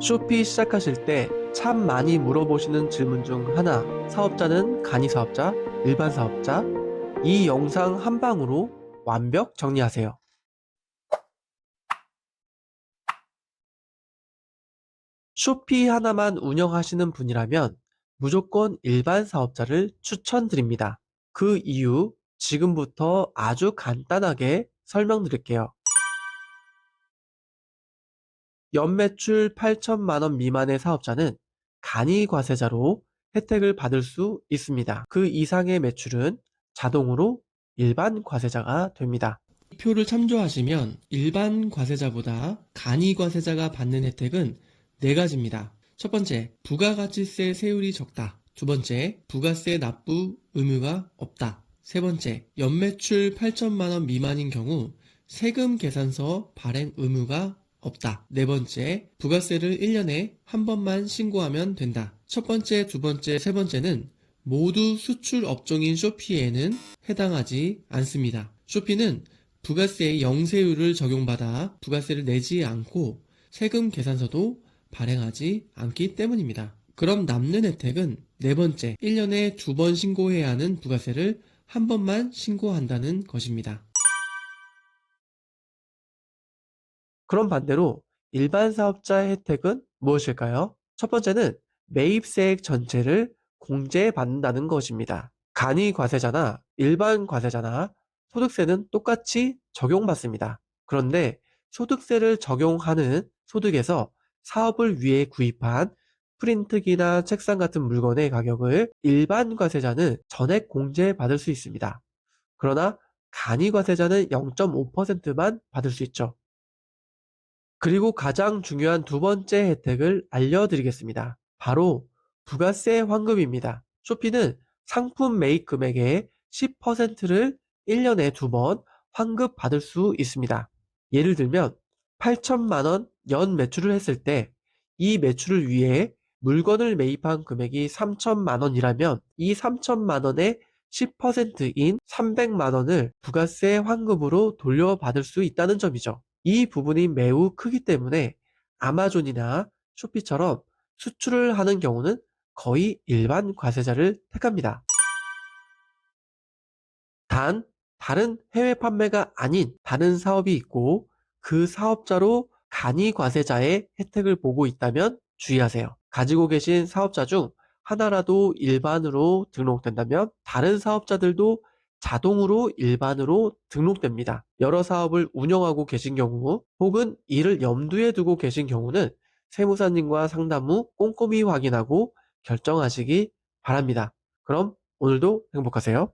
쇼피 시작하실 때 참 많이 물어보시는 질문 중 하나, 사업자는 간이 사업자, 일반 사업자, 이 영상 한 방으로 완벽 정리하세요. 쇼피 하나만 운영하시는 분이라면 무조건 일반 사업자를 추천드립니다. 그 이유 지금부터 아주 간단하게 설명드릴게요. 연매출 8천만 원 미만의 사업자는 간이 과세자로 혜택을 받을 수 있습니다. 그 이상의 매출은 자동으로 일반 과세자가 됩니다. 이 표를 참조하시면 일반 과세자보다 간이 과세자가 받는 혜택은 네 가지입니다. 첫 번째, 부가가치세 세율이 적다. 두 번째, 부가세 납부 의무가 없다. 세 번째, 연매출 8천만 원 미만인 경우 세금 계산서 발행 의무가 없다. 네 번째, 부가세를 1년에 한 번만 신고하면 된다. 첫 번째, 두 번째, 세 번째는 모두 수출 업종인 쇼피에는 해당하지 않습니다. 쇼피는 부가세의 영세율을 적용받아 부가세를 내지 않고 세금 계산서도 발행하지 않기 때문입니다. 그럼 남는 혜택은 네 번째, 1년에 두 번 신고해야 하는 부가세를 한 번만 신고한다는 것입니다. 그럼 반대로 일반 사업자의 혜택은 무엇일까요? 첫 번째는 매입세액 전체를 공제받는다는 것입니다. 간이 과세자나 일반 과세자나 소득세는 똑같이 적용받습니다. 그런데 소득세를 적용하는 소득에서 사업을 위해 구입한 프린트기나 책상 같은 물건의 가격을 일반 과세자는 전액 공제받을 수 있습니다. 그러나 간이 과세자는 0.5%만 받을 수 있죠. 그리고 가장 중요한 두 번째 혜택을 알려드리겠습니다. 바로 부가세 환급입니다. 쇼피는 상품 매입 금액의 10%를 1년에 두 번 환급 받을 수 있습니다. 예를 들면 8천만 원 연 매출을 했을 때 이 매출을 위해 물건을 매입한 금액이 3천만 원이라면 이 3천만 원의 10%인 300만 원을 부가세 환급으로 돌려받을 수 있다는 점이죠. 이 부분이 매우 크기 때문에 아마존이나 쇼피처럼 수출을 하는 경우는 거의 일반 과세자를 택합니다. 단, 다른 해외 판매가 아닌 다른 사업이 있고 그 사업자로 간이 과세자의 혜택을 보고 있다면 주의하세요. 가지고 계신 사업자 중 하나라도 일반으로 등록된다면 다른 사업자들도 자동으로 일반으로 등록됩니다. 여러 사업을 운영하고 계신 경우 혹은 이를 염두에 두고 계신 경우는 세무사님과 상담 후 꼼꼼히 확인하고 결정하시기 바랍니다. 그럼 오늘도 행복하세요.